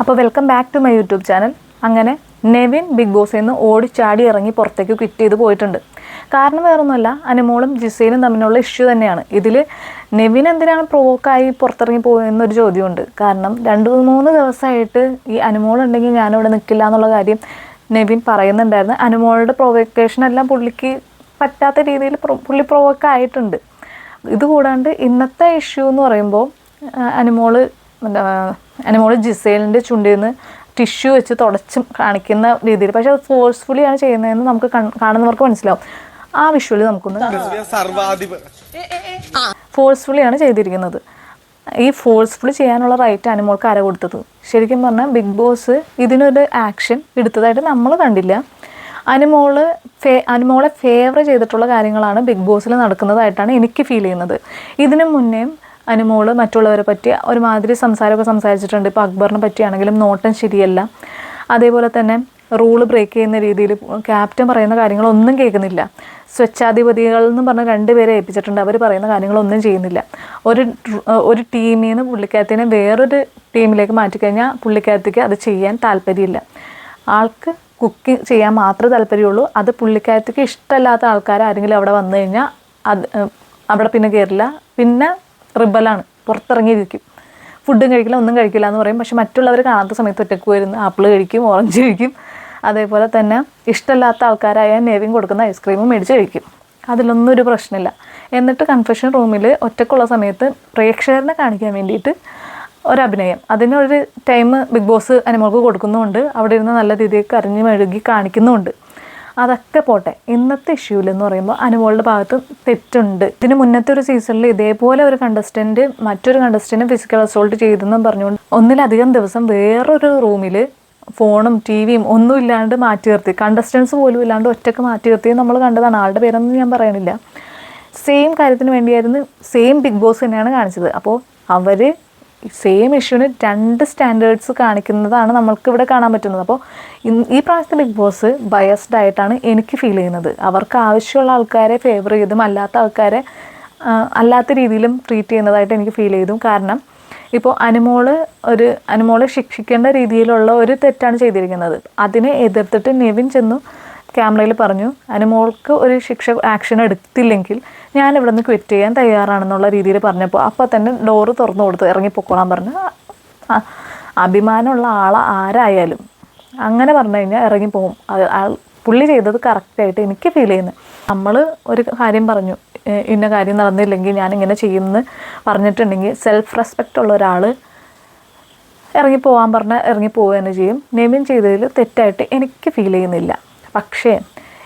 അപ്പോൾ welcome back to my YouTube channel അങ്ങനെ Nevin big ബോസിൽ നിന്ന് ഓടിച്ചാടി ഇറങ്ങി പുറത്തേക്ക് ക്വിറ്റ് ചെയ്ത് പോയിട്ടുണ്ട്. കാരണം വേറൊന്നുമല്ല അനുമോളും ജിസയിലും തമ്മിലുള്ള ഇഷ്യൂ തന്നെയാണ്. ഇതിൽ നെവിൻ എന്തിനാണ് പ്രൊവോക്കായി പുറത്തിറങ്ങി പോയെന്നൊരു ചോദ്യമുണ്ട്. കാരണം രണ്ട് മൂന്ന് ദിവസമായിട്ട് ഈ അനുമോളുണ്ടെങ്കിൽ ഞാനിവിടെ നിൽക്കില്ല എന്നുള്ള കാര്യം നെവിൻ പറയുന്നുണ്ടായിരുന്നു. അനുമോളുടെ പ്രൊവോക്കേഷൻ എല്ലാം പുള്ളിക്ക് പറ്റാത്ത രീതിയിൽ പുള്ളി പ്രൊവോക്കായിട്ടുണ്ട് ഇതുകൂടാണ്ട് ഇന്നത്തെ ഇഷ്യൂ എന്ന് പറയുമ്പോൾ അനുമോൾ എന്താ മോൾ ജിസേലിന്റെ ചുണ്ടിൽ നിന്ന് ടിഷ്യൂ വെച്ച് തുടച്ച് കാണിക്കുന്ന രീതിയിൽ. പക്ഷെ അത് ഫോഴ്സ്ഫുള്ളി ആണ് ചെയ്യുന്നതെന്ന് നമുക്ക് കാണുന്നവർക്ക് മനസ്സിലാവും. ആ വിഷ്വൽ നമുക്കൊന്ന് ഫോഴ്സ്ഫുള്ളി ആണ് ചെയ്തിരിക്കുന്നത്. ഈ ഫോഴ്സ്ഫുള്ളി ചെയ്യാനുള്ള റൈറ്റ് അനുമോൾക്ക് ആരാ കൊടുത്തത്? ശരിക്കും പറഞ്ഞാൽ ബിഗ് ബോസ് ഇതിനൊരു ആക്ഷൻ എടുത്തതായിട്ട് നമ്മൾ കണ്ടില്ല. അനുമോൾ ഫേ അനുമോളെ ഫേവർ ചെയ്തിട്ടുള്ള കാര്യങ്ങളാണ് ബിഗ് ബോസിൽ നടക്കുന്നതായിട്ടാണ് എനിക്ക് ഫീൽ ചെയ്യുന്നത്. ഇതിനു മുന്നേയും അനുമോൾ മറ്റുള്ളവരെ പറ്റി ഒരുമാതിരി സംസാരമൊക്കെ സംസാരിച്ചിട്ടുണ്ട്. ഇപ്പോൾ അക്ബറിനെ പറ്റിയാണെങ്കിലും നോട്ടം ശരിയല്ല. അതേപോലെ തന്നെ റൂൾ ബ്രേക്ക് ചെയ്യുന്ന രീതിയിൽ ക്യാപ്റ്റൻ പറയുന്ന കാര്യങ്ങളൊന്നും കേൾക്കുന്നില്ല. സ്വച്ഛാധിപതികൾ എന്ന് പറഞ്ഞ രണ്ടുപേരെ ഏൽപ്പിച്ചിട്ടുണ്ട്. അവർ പറയുന്ന കാര്യങ്ങളൊന്നും ചെയ്യുന്നില്ല. ഒരു ഒരു ടീമിൽ നിന്ന് പുള്ളിക്കാത്തിനെ വേറൊരു ടീമിലേക്ക് മാറ്റിക്കഴിഞ്ഞാൽ പുള്ളിക്കാത്തിക്ക് അത് ചെയ്യാൻ താല്പര്യമില്ല. ആൾക്ക് കുക്കിംഗ് ചെയ്യാൻ മാത്രമേ താല്പര്യമുള്ളൂ. അത് പുള്ളിക്കാരത്തിക്ക് ഇഷ്ടമല്ലാത്ത ആൾക്കാർ ആരെങ്കിലും അവിടെ വന്നു കഴിഞ്ഞാൽ അത് അവിടെ പിന്നെ കയറില്ല പിന്നെ റിബലാണ്. പുറത്തിറങ്ങിയിരിക്കും. ഫുഡും കഴിക്കില്ല ഒന്നും കഴിക്കില്ല എന്ന് പറയും. പക്ഷെ മറ്റുള്ളവർ കാണാത്ത സമയത്ത് ഒറ്റയ്ക്ക് വരുന്ന ആപ്പിൾ കഴിക്കും ഓറഞ്ച് കഴിക്കും. അതേപോലെ തന്നെ ഇഷ്ടമല്ലാത്ത ആൾക്കാരായ നെവിൻ കൊടുക്കുന്ന ഐസ്ക്രീമും മേടിച്ച് കഴിക്കും. അതിലൊന്നും ഒരു പ്രശ്നമില്ല. എന്നിട്ട് കൺഫെഷൻ റൂമിൽ ഒറ്റക്കുള്ള സമയത്ത് പ്രേക്ഷകരനെ കാണിക്കാൻ വേണ്ടിയിട്ട് ഒരഭിനയം. അതിനൊരു ടൈം ബിഗ് ബോസ് അനുമോൾക്ക് കൊടുക്കുന്നുമുണ്ട്. അവിടെ ഇരുന്ന് നല്ല രീതിയിൽ കരഞ്ഞു മെഴുകി കാണിക്കുന്നുമുണ്ട്. അതൊക്കെ പോട്ടെ. ഇന്നത്തെ ഇഷ്യൂവിൽ എന്ന് പറയുമ്പോൾ അനുമോളുടെ ഭാഗത്ത് തെറ്റുണ്ട്. ഇതിന് മുന്നത്തെ ഒരു സീസണിൽ ഇതേപോലെ ഒരു കണ്ടസ്റ്റന്റ് മറ്റൊരു കണ്ടസ്റ്റന്റ് ഫിസിക്കൽ അസോൾട്ട് ചെയ്തെന്നും പറഞ്ഞുകൊണ്ട് ഒന്നിലധികം ദിവസം വേറൊരു റൂമിൽ ഫോണും ടി വിയും ഒന്നും ഇല്ലാണ്ട് മാറ്റി നിർത്തി. കണ്ടസ്റ്റൻസ് പോലും ഇല്ലാണ്ട് ഒറ്റയ്ക്ക് മാറ്റി നിർത്തി നമ്മൾ കണ്ടതാണ്. ആളുടെ പേരൊന്നും ഞാൻ പറയണില്ല. സെയിം കാര്യത്തിന് വേണ്ടിയായിരുന്നു സെയിം ബിഗ് ബോസ് തന്നെയാണ് കാണിച്ചത്. അപ്പോൾ അവർ സെയിം ഇഷ്യൂവിന് രണ്ട് സ്റ്റാൻഡേർഡ്സ് കാണിക്കുന്നതാണ് നമ്മൾക്ക് ഇവിടെ കാണാൻ പറ്റുന്നത്. അപ്പോൾ ഈ പ്രാവശ്യത്തെ ബിഗ് ബോസ് ബയസ്ഡ് ആയിട്ടാണ് എനിക്ക് ഫീൽ ചെയ്യുന്നത്. അവർക്ക് ആവശ്യമുള്ള ആൾക്കാരെ ഫേവർ ചെയ്തും അല്ലാത്ത ആൾക്കാരെ അല്ലാത്ത രീതിയിലും ട്രീറ്റ് ചെയ്യുന്നതായിട്ട് എനിക്ക് ഫീൽ ചെയ്തു. കാരണം ഇപ്പോൾ അനുമോൾ ഒരു അനുമോളെ ശിക്ഷിക്കേണ്ട രീതിയിലുള്ള ഒരു തെറ്റാണ് ചെയ്തിരിക്കുന്നത്. അതിനെ എതിർത്തിട്ട് നെവിൻ ചെന്നു ക്യാമറയിൽ പറഞ്ഞു അനുമോൾക്ക് ഒരു ശിക്ഷ ആക്ഷൻ എടുത്തില്ലെങ്കിൽ ഞാൻ ഇവിടെ നിന്ന് ക്വിറ്റ് ചെയ്യാൻ തയ്യാറാണെന്നുള്ള രീതിയിൽ പറഞ്ഞപ്പോൾ അപ്പോൾ തന്നെ ഡോറ് തുറന്നു കൊടുത്ത് ഇറങ്ങിപ്പോക്കോളാൻ പറഞ്ഞു. അഭിമാനമുള്ള ആൾ ആരായാലും അങ്ങനെ പറഞ്ഞു കഴിഞ്ഞാൽ ഇറങ്ങിപ്പോകും പുള്ളി ചെയ്തത് കറക്റ്റായിട്ട് എനിക്ക് ഫീൽ ചെയ്യുന്നു. നമ്മൾ ഒരു കാര്യം പറഞ്ഞു ഇന്ന കാര്യം നടന്നില്ലെങ്കിൽ ഞാൻ ഇങ്ങനെ ചെയ്യുമെന്ന് പറഞ്ഞിട്ടുണ്ടെങ്കിൽ സെൽഫ് റെസ്പെക്റ്റ് ഉള്ള ഒരാൾ ഇറങ്ങിപ്പോവാൻ പറഞ്ഞാൽ ഇറങ്ങിപ്പോവുക തന്നെ ചെയ്യും. നെമിൻ ചെയ്തതിൽ തെറ്റായിട്ട് എനിക്ക് ഫീൽ ചെയ്യുന്നില്ല. പക്ഷേ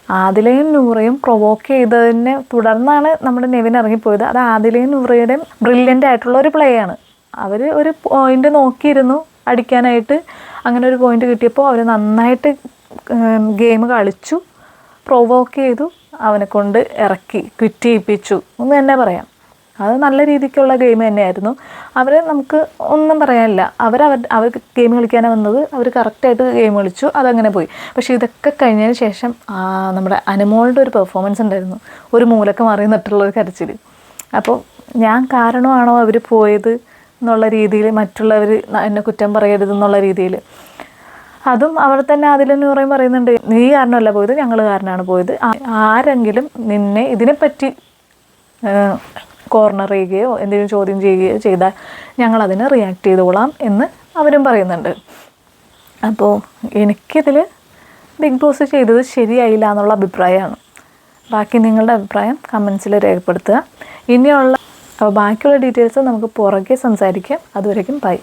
ആദിലയും നൂറയും പ്രൊവോക്ക് ചെയ്തതിനെ തുടർന്നാണ് നമ്മുടെ നെവിൻ ഇറങ്ങിപ്പോയത്. അത് ആദിലയും നൂറയുടെയും ബ്രില്യന്റ് ആയിട്ടുള്ള ഒരു പ്ലേ ആണ്. അവർ ഒരു പോയിന്റ് നോക്കിയിരുന്നു അടിക്കാനായിട്ട്. അങ്ങനെ ഒരു പോയിന്റ് കിട്ടിയപ്പോൾ അവർ നന്നായിട്ട് ഗെയിം കളിച്ചു പ്രൊവോക്ക് ചെയ്തു അവനെ കൊണ്ട് ഇറക്കി ക്വിറ്റ് ചെയ്യിപ്പിച്ചു എന്ന് തന്നെ പറയാം. അത് നല്ല രീതിക്കുള്ള ഗെയിം തന്നെയായിരുന്നു. അവരെ നമുക്ക് ഒന്നും പറയാനില്ല. അവർ അവർ അവർക്ക് ഗെയിം കളിക്കാനാണ് വന്നത്. അവർ കറക്റ്റായിട്ട് ഗെയിം കളിച്ചു. അതങ്ങനെ പോയി. പക്ഷേ ഇതൊക്കെ കഴിഞ്ഞതിന് ശേഷം നമ്മുടെ അനുമോളുടെ ഒരു പെർഫോമൻസ് ഉണ്ടായിരുന്നു. ഒരു മൂലക്ക് മാറി നിന്നിട്ടുള്ള ഒരു കരച്ചിൽ. അപ്പോൾ ഞാൻ കാരണമാണോ അവർ പോയത് എന്നുള്ള രീതിയിൽ മറ്റുള്ളവർ എന്നെ കുറ്റം പറയരുത് എന്നുള്ള രീതിയിൽ. അതും അവർ തന്നെ അതിലെന്ന് പറയും പറയുന്നുണ്ട് നീ കാരണമല്ല പോയത് ഞങ്ങൾ കാരണമാണ് പോയത്. ആരെങ്കിലും നിന്നെ ഇതിനെപ്പറ്റി കോർണർ ചെയ്യുകയോ എന്തെങ്കിലും ചോദ്യം ചെയ്യുകയോ ചെയ്താൽ ഞങ്ങൾ ഞങ്ങളതിന് റിയാക്ട് ചെയ്തോളാം എന്ന് അവരും പറയുന്നുണ്ട്. അപ്പോൾ എനിക്കിതിൽ ബിഗ് ബോസ് ചെയ്തത് ശരിയായില്ല എന്നുള്ള അഭിപ്രായമാണ്. ബാക്കി നിങ്ങളുടെ അഭിപ്രായം കമൻസിൽ രേഖപ്പെടുത്തുക. ഇനിയുള്ള ബാക്കിയുള്ള ഡീറ്റെയിൽസ് നമുക്ക് പുറകെ സംസാരിക്കാം. അതുവരേക്കും ബൈ